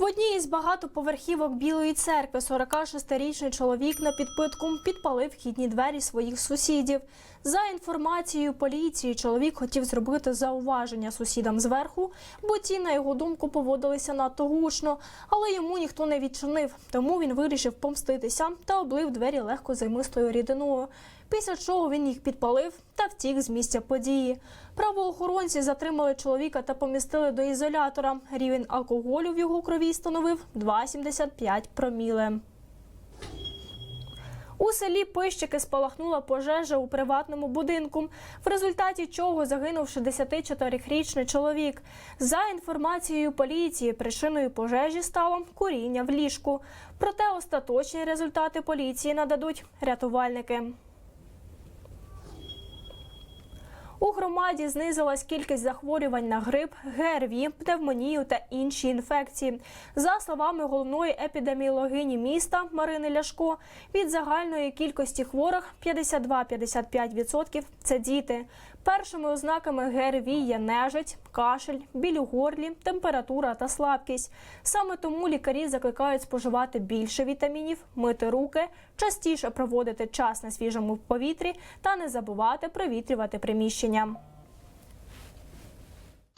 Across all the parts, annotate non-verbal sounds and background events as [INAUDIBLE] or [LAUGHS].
В одній із багатоповерхівок Білої церкви 46-річний чоловік на підпитку підпалив вхідні двері своїх сусідів. За інформацією поліції, чоловік хотів зробити зауваження сусідам зверху, бо ті, на його думку, поводилися надто гучно, але йому ніхто не відчинив. Тому він вирішив помститися та облив двері легкозаймистою рідиною. Після чого він їх підпалив та втік з місця події. Правоохоронці затримали чоловіка та помістили до ізолятора. Рівень алкоголю в його крові становив 2,75 проміле. У селі Пищики спалахнула пожежа у приватному будинку, в результаті чого загинув 64-річний чоловік. За інформацією поліції, причиною пожежі стало куріння в ліжку. Проте остаточні результати поліції нададуть рятувальники. У громаді знизилась кількість захворювань на грип, ГРВІ, пневмонію та інші інфекції. За словами головної епідеміологині міста Марини Ляшко, від загальної кількості хворих 52-55% – це діти. Першими ознаками ГРВІ є нежить, кашель, біль у горлі, температура та слабкість. Саме тому лікарі закликають споживати більше вітамінів, мити руки, частіше проводити час на свіжому повітрі та не забувати провітрювати приміщення.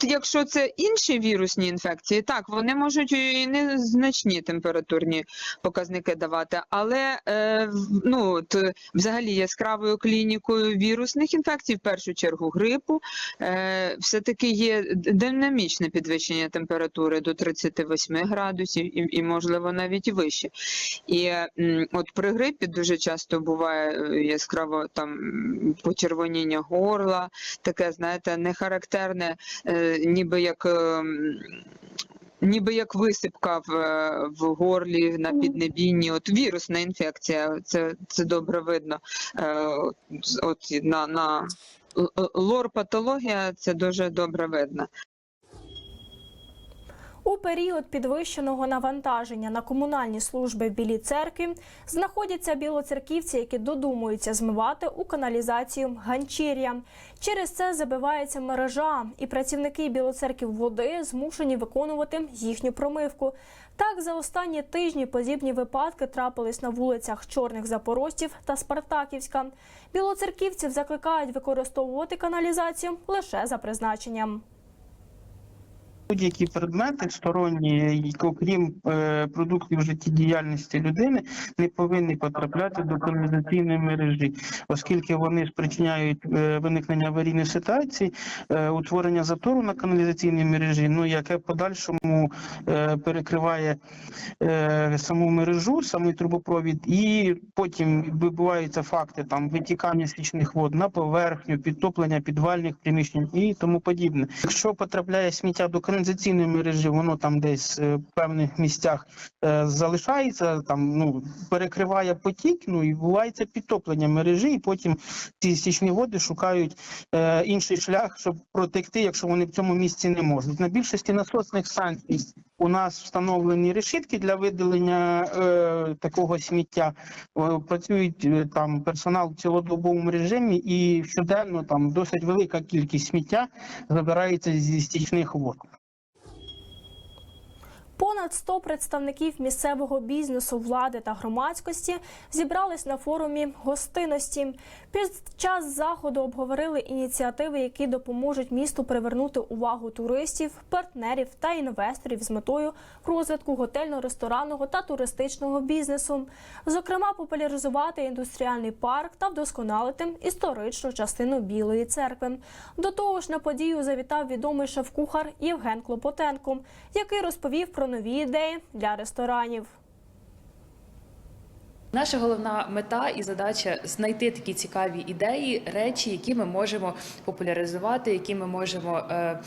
Якщо це інші вірусні інфекції, так вони можуть і незначні температурні показники давати, але е, ну от, взагалі яскравою клінікою вірусних інфекцій, в першу чергу грипу, е, все-таки є динамічне підвищення температури до 38 градусів і, і можливо навіть вище. І от при грипі дуже часто буває е, яскраво там почервоніння горла, таке, знаєте, нехарактерне е, ніби як. ем, Ніби як висипка в, е, в горлі на піднебінні, от вірусна інфекція, це, це добре видно. Е, от- на, на л- л- лор-патологія це дуже добре видно. У період підвищеного навантаження на комунальні служби в Білій церкві знаходяться білоцерківці, які додумуються змивати у каналізацію ганчір'я. Через це забивається мережа, і працівники білоцерків води змушені виконувати їхню промивку. Так, за останні тижні подібні випадки трапились на вулицях Чорних Запорожців та Спартаківська. Білоцерківців закликають використовувати каналізацію лише за призначенням. Будь-які предмети сторонні, окрім е, продуктів життєдіяльності людини, не повинні потрапляти до каналізаційної мережі, оскільки вони спричиняють е, виникнення аварійної ситуації, е, утворення затору на каналізаційній мережі, ну яке подальшому е, перекриває саму мережу, самий трубопровід, і потім вибуваються факти там витікання стічних вод на поверхню, підтоплення підвальних приміщень і тому подібне. Якщо потрапляє сміття до каналізаційної мережі, воно там десь е, в певних місцях е, залишається, там ну перекриває потік, ну і відбувається підтоплення мережі, і потім ці стічні води шукають е, інший шлях, щоб протекти, якщо вони в цьому місці не можуть. На більшості насосних станцій у нас встановлені решітки для видалення е, такого сміття. Працюють там персонал в цілодобовому режимі, і щоденно там досить велика кількість сміття забирається зі стічних вод. Понад 100 представників місцевого бізнесу, влади та громадськості зібрались на форумі гостинності. Під час заходу обговорили ініціативи, які допоможуть місту привернути увагу туристів, партнерів та інвесторів з метою розвитку готельно-ресторанного та туристичного бізнесу. Зокрема, популяризувати індустріальний парк та вдосконалити історичну частину Білої церкви. До того ж, на подію завітав відомий шеф-кухар Євген Клопотенко, який розповів про нові ідеї для ресторанів. Наша головна мета і задача знайти такі цікаві ідеї, речі, які ми можемо популяризувати, які ми можемо, е,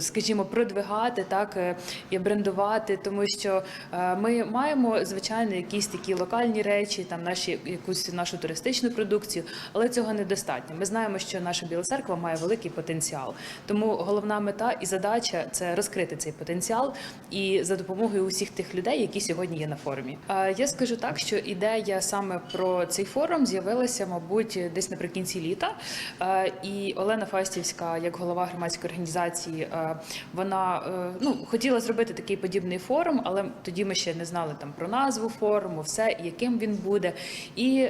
скажімо, продвигати, так е, і брендувати, тому що е, ми маємо звичайно якісь такі локальні речі, там наші якусь нашу туристичну продукцію, але цього недостатньо. Ми знаємо, що наша Біла церква має великий потенціал. Тому головна мета і задача це розкрити цей потенціал і за допомогою усіх тих людей, які сьогодні є на форумі. Я скажу так, що ідея ідея саме про цей форум з'явилася, мабуть, десь наприкінці літа. Е, І Олена Фастівська, як голова громадської організації, е, вона е, ну хотіла зробити такий подібний форум, але тоді ми ще не знали там про назву форуму, все яким він буде. І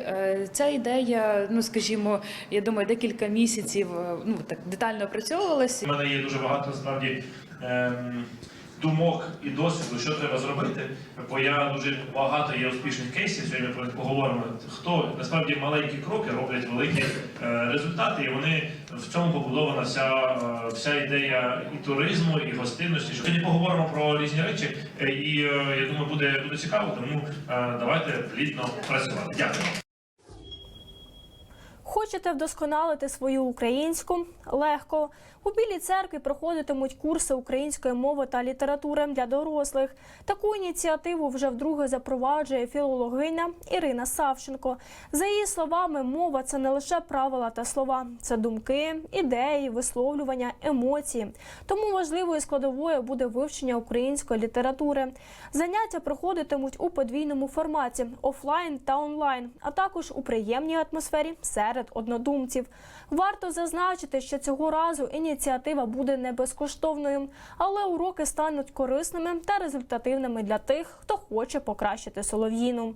ця ідея, ну скажімо, я думаю, декілька місяців ну так детально опрацьовувалася. У мене є дуже багато насправді ем, думок і досвіду, що треба зробити. Бо я дуже багато є успішних кейсів. Сьогодні про них поговоримо. Хто насправді маленькі кроки роблять великі е, результати, і вони в цьому побудована вся, е, вся ідея і туризму, і гостинності. Сьогодні поговоримо про різні речі, е, і е, я думаю, буде буде цікаво. Тому е, давайте плідно працювати. Дякую. Хочете вдосконалити свою українську? Легко. У Білій церкві проходитимуть курси української мови та літератури для дорослих. Таку ініціативу вже вдруге запроваджує філологиня Ірина Савченко. За її словами, мова це не лише правила та слова, це думки, ідеї, висловлювання, емоції. Тому важливою складовою буде вивчення української літератури. Заняття проходитимуть у подвійному форматі офлайн та онлайн, а також у приємній атмосфері серед однодумців. Варто зазначити, що цього разу ініціатива буде не безкоштовною, але уроки стануть корисними та результативними для тих, хто хоче покращити солов'їну.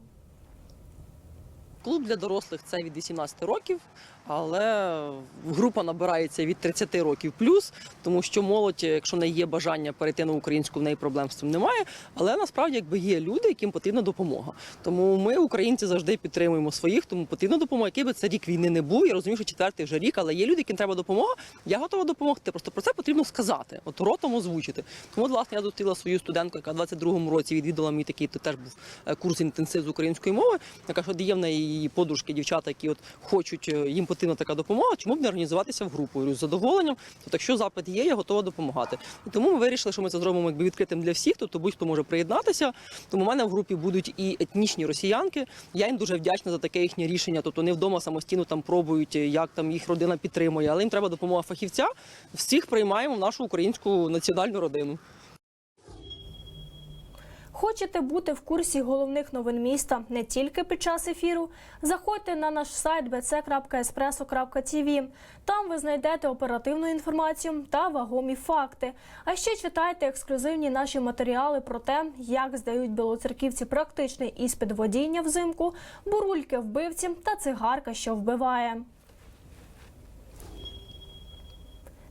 Клуб для дорослих це від 18 років, але група набирається від 30 років плюс, тому що молодь, якщо не є бажання перейти на українську, в неї проблем з цим немає. Але насправді якби є люди, яким потрібна допомога. Тому ми, українці, завжди підтримуємо своїх, тому потрібна допомога, який би це рік війни не був. Я розумію, що четвертий вже рік, але є люди, яким треба допомога. Я готова допомогти. Просто про це потрібно сказати, от ротом озвучити. Тому, власне, я зустріла свою студентку, яка в 22-му році відвідала мій такий, то теж був е, курс інтенсив з української мови. Яка що є в неї її подружки, дівчата, які от хочуть, е, їм потрібна така допомога. Чому б не організуватися в групу? З задоволенням. Тобто, якщо запит є, я готова допомагати. І тому ми вирішили, що ми це зробимо якби відкритим для всіх. Тобто будь-хто може приєднатися. Тому в мене в групі будуть і етнічні росіянки. Я їм дуже вдячна за таке їхнє рішення. Тобто вони вдома самостійно там пробують, як там їх родина підтримує, але їм треба допомога фахівця. Всіх приймаємо в нашу українську національну родину. Хочете бути в курсі головних новин міста не тільки під час ефіру? Заходьте на наш сайт bc.espresso.tv. Там ви знайдете оперативну інформацію та вагомі факти. А ще читайте ексклюзивні наші матеріали про те, як здають білоцерківці практичний іспит водіння взимку, бурульки вбивці та цигарка, що вбиває.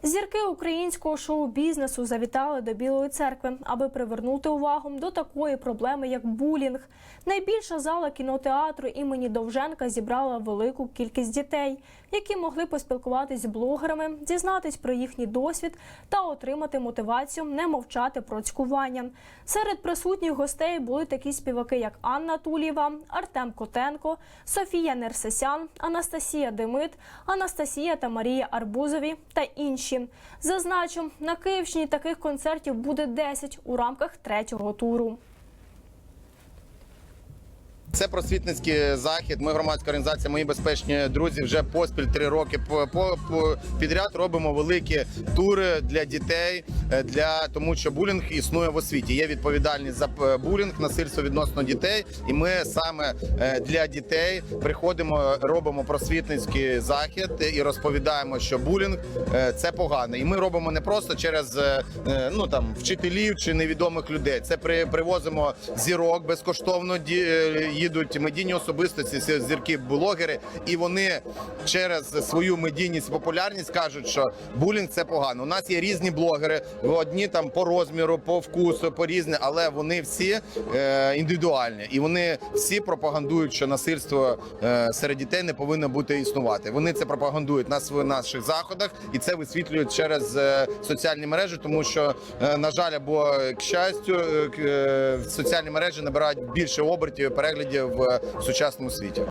Зірки українського шоу-бізнесу завітали до Білої церкви, аби привернути увагу до такої проблеми, як булінг. Найбільша зала кінотеатру імені Довженка зібрала велику кількість дітей, які могли поспілкуватись з блогерами, дізнатись про їхній досвід та отримати мотивацію не мовчати про цькування. Серед присутніх гостей були такі співаки, як Анна Тулєва, Артем Котенко, Софія Нерсесян, Анастасія Демит, Анастасія та Марія Арбузові та інші. Зазначу, на Київщині таких концертів буде 10 у рамках третього туру. Це просвітницький захід. Ми громадська організація Мої безпечні друзі вже поспіль три роки по, підряд робимо великі тури для дітей, е, для тому, що булінг існує в освіті. Є відповідальність за е, булінг, насильство відносно дітей, і ми саме е, для дітей приходимо, робимо просвітницький захід і розповідаємо, що булінг це погано. І ми робимо не просто через ну там вчителів чи невідомих людей. Це при привозимо зірок безкоштовно. Е, їдуть медійні особистості, зірки, блогери, і вони через свою медійність популярність кажуть, що булінг це погано. У нас є різні блогери, одні там по розміру, по вкусу, по різне, але вони всі е, індивідуальні, і вони всі пропагандують, що насильство е, серед дітей не повинно бути існувати. Вони це пропагандують на своїх наших заходах, і це висвітлюють через е, соціальні мережі, тому що е, на жаль, або к щастю, е, е, соціальні мережі набирають більше обертів і переглядів в сучасному світі.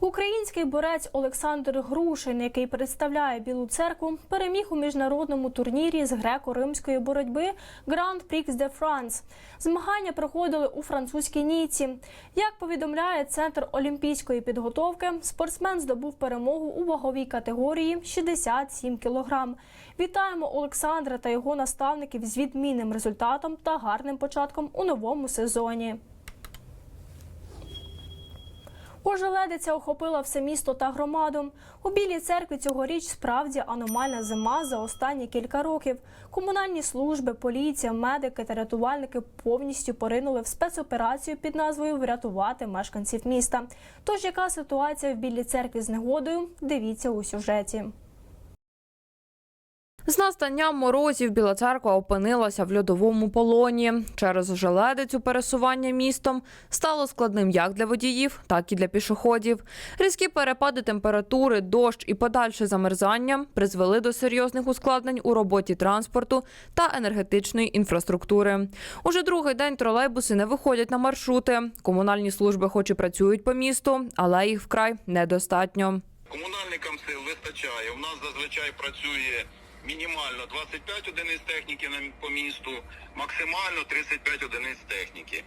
Український борець Олександр Грушин, який представляє Білу церкву, переміг у міжнародному турнірі з греко-римської боротьби Grand Prix de France. Змагання проходили у французькій Ніці. Як повідомляє центр олімпійської підготовки, спортсмен здобув перемогу у ваговій категорії 67 кг. Вітаємо Олександра та його наставників з відмінним результатом та гарним початком у новому сезоні. Ожеледиця охопила все місто та громаду. У Білій церкві цьогоріч справді аномальна зима за останні кілька років. Комунальні служби, поліція, медики та рятувальники повністю поринули в спецоперацію під назвою Врятувати мешканців міста. Тож яка ситуація в Білій церкві з негодою? Дивіться у сюжеті. З настанням морозів Біла церква опинилася в льодовому полоні. Через желедицю пересування містом стало складним як для водіїв, так і для пішоходів. Різкі перепади температури, дощ і подальше замерзання призвели до серйозних ускладнень у роботі транспорту та енергетичної інфраструктури. Уже другий день тролейбуси не виходять на маршрути. Комунальні служби, хоч і працюють по місту, але їх вкрай недостатньо. Комунальникам сил вистачає. У нас зазвичай працює мінімально 25 одиниць техніки по місту, максимально 35 одиниць техніки.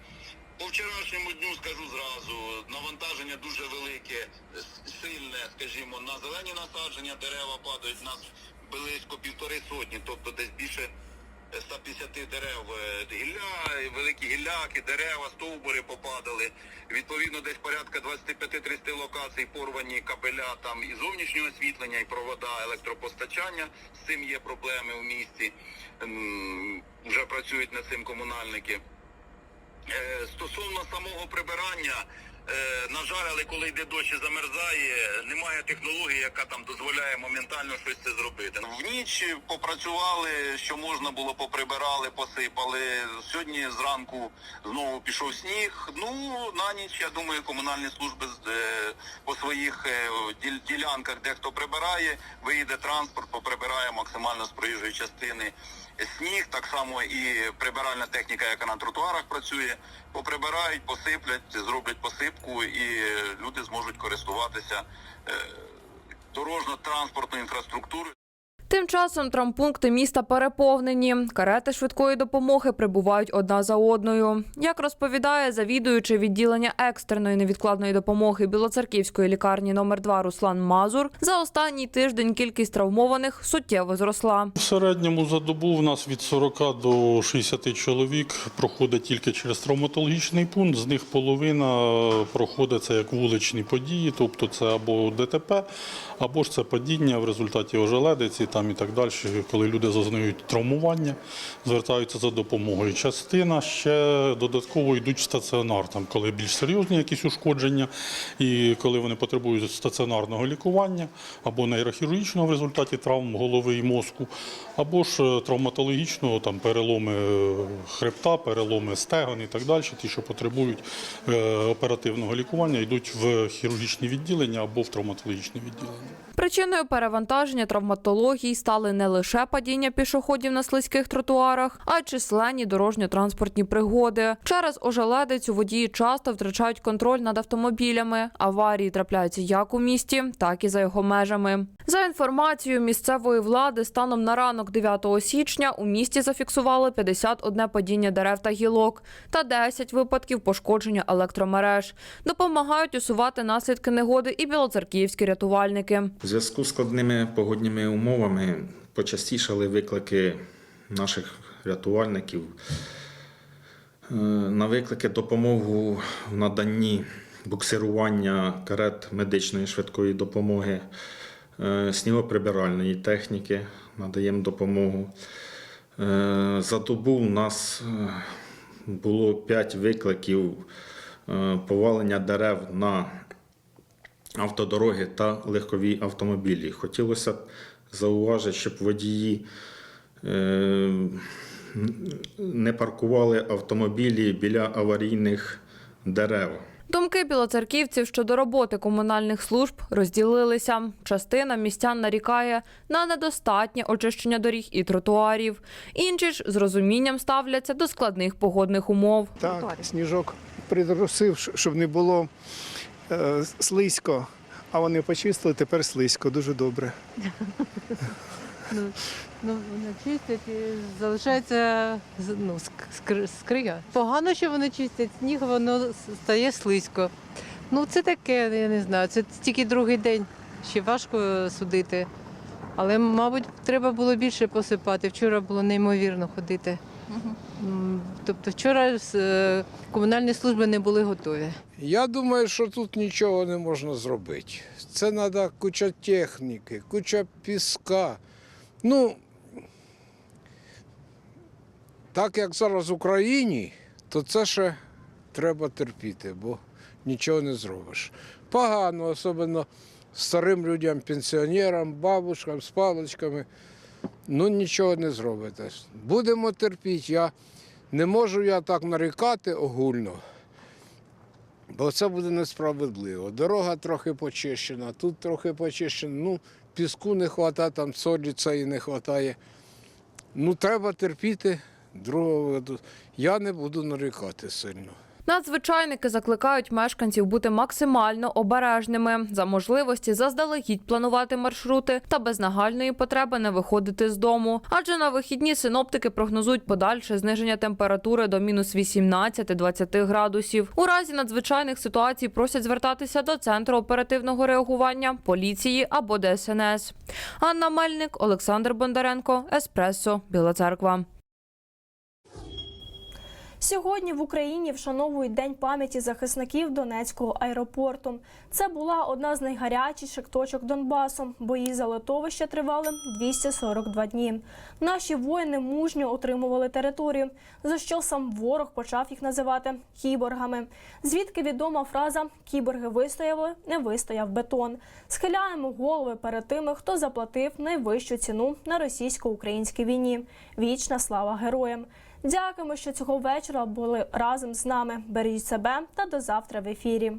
По вчорашньому дню скажу зразу, навантаження дуже велике, сильне, скажімо, на зелені насадження дерева падають нас близько півтори сотні, тобто десь більше 150 дерев е, гілля, великі гілляки, дерева, стовбури попадали. Відповідно, десь порядка 25-30 локацій порвані кабеля там і зовнішнього освітлення, і провода електропостачання. З цим є проблеми в місті. Вже працюють над цим комунальники. Е, Стосовно самого прибирання, на жаль, але коли йде дощ і замерзає, немає технології, яка там дозволяє моментально щось це зробити. В ніч попрацювали, що можна було, поприбирали, посипали. Сьогодні зранку знову пішов сніг. Ну на ніч я думаю, комунальні служби е, по своїх е, ділянках, де хто прибирає, виїде транспорт, поприбирає максимально з проїжджої частини сніг, так само і прибиральна техніка, яка на тротуарах працює, поприбирають, посиплять, зроблять посипку, і люди зможуть користуватися е, дорожньо-транспортною інфраструктурою. Тим часом травмпункти міста переповнені. Карети швидкої допомоги прибувають одна за одною. Як розповідає завідуючий відділення екстреної невідкладної допомоги Білоцерківської лікарні номер 2 Руслан Мазур, за останній тиждень кількість травмованих суттєво зросла. В середньому за добу в нас від 40 до 60 чоловік проходить тільки через травматологічний пункт. З них половина проходить це як вуличні події, тобто це або ДТП, або ж це падіння в результаті ожеледиці там і так далі, коли люди зазнають травмування, звертаються за допомогою. Частина ще додатково йдуть в стаціонар, там, коли більш серйозні якісь ушкодження, і коли вони потребують стаціонарного лікування або нейрохірургічного в результаті травм голови і мозку, або ж е, травматологічного, там переломи хребта, переломи стегон і так далі, ті, що потребують е, оперативного лікування, йдуть в хірургічні відділення або в травматологічні відділення. Причиною перевантаження травматології стали не лише падіння пішоходів на слизьких тротуарах, а й численні дорожньо-транспортні пригоди. Через ожеледицю водії часто втрачають контроль над автомобілями. Аварії трапляються як у місті, так і за його межами. За інформацією місцевої влади, станом на ранок 9 січня у місті зафіксували 51 падіння дерев та гілок та 10 випадків пошкодження електромереж. Допомагають усувати наслідки негоди і білоцерківські рятувальники. У зв'язку з складними погодніми умовами почастішали виклики наших рятувальників. Е, На виклики допомогу в наданні буксирування карет медичної швидкої допомоги, е, снігоприбиральної техніки надаємо допомогу. Е, За добу у нас було 5 викликів повалення дерев на автодороги та легкові автомобілі. Хотілося б зауважити, щоб водії е, не паркували автомобілі біля аварійних дерев. Думки білоцерківців щодо роботи комунальних служб розділилися. Частина містян нарікає на недостатнє очищення доріг і тротуарів. Інші ж з розумінням ставляться до складних погодних умов. Так, сніжок притрусив, щоб не було е, слизько. А вони почистили, тепер слизько, дуже добре. [LAUGHS] Ну, вони чистять і залишається ну, скри- скрига. Погано, що вони чистять сніг, воно стає слизько. Ну, це таке, я не знаю. Це тільки другий день. Ще важко судити. Але, мабуть, треба було більше посипати. Вчора було неймовірно ходити. Тобто вчора е, комунальні служби не були готові. Я думаю, що тут нічого не можна зробити. Це треба куча техніки, куча піска. Ну, так як зараз в Україні, то це ще треба терпіти, бо нічого не зробиш. Погано, особливо старим людям, пенсіонерам, бабушкам з паличками. Ну, нічого не зробите. Будемо терпіти. Я не можу я так нарікати огульно. Бо це буде несправедливо. Дорога трохи почищена, тут трохи почищена. Ну, піску не вистачає, там солі цієї не вистачає. Ну, треба терпіти. Другого виду. Я не буду нарікати сильно. Надзвичайники закликають мешканців бути максимально обережними, за можливості заздалегідь планувати маршрути та без нагальної потреби не виходити з дому. Адже на вихідні синоптики прогнозують подальше зниження температури до мінус 18-20 градусів. У разі надзвичайних ситуацій просять звертатися до центру оперативного реагування, поліції або ДСНС. Анна Мельник, Олександр Бондаренко, Еспресо, Біла Церква. Сьогодні в Україні вшановують День пам'яті захисників Донецького аеропорту. Це була одна з найгарячіших точок Донбасу. Бої за литовище тривали 242 дні. Наші воїни мужньо отримували територію, за що сам ворог почав їх називати кіборгами. Звідки відома фраза Кіборги вистояли, не вистояв бетон. Схиляємо голови перед тими, хто заплатив найвищу ціну на російсько-українській війні. Вічна слава героям! Дякуємо, що цього вечора були разом з нами. Бережіть себе та до завтра в ефірі.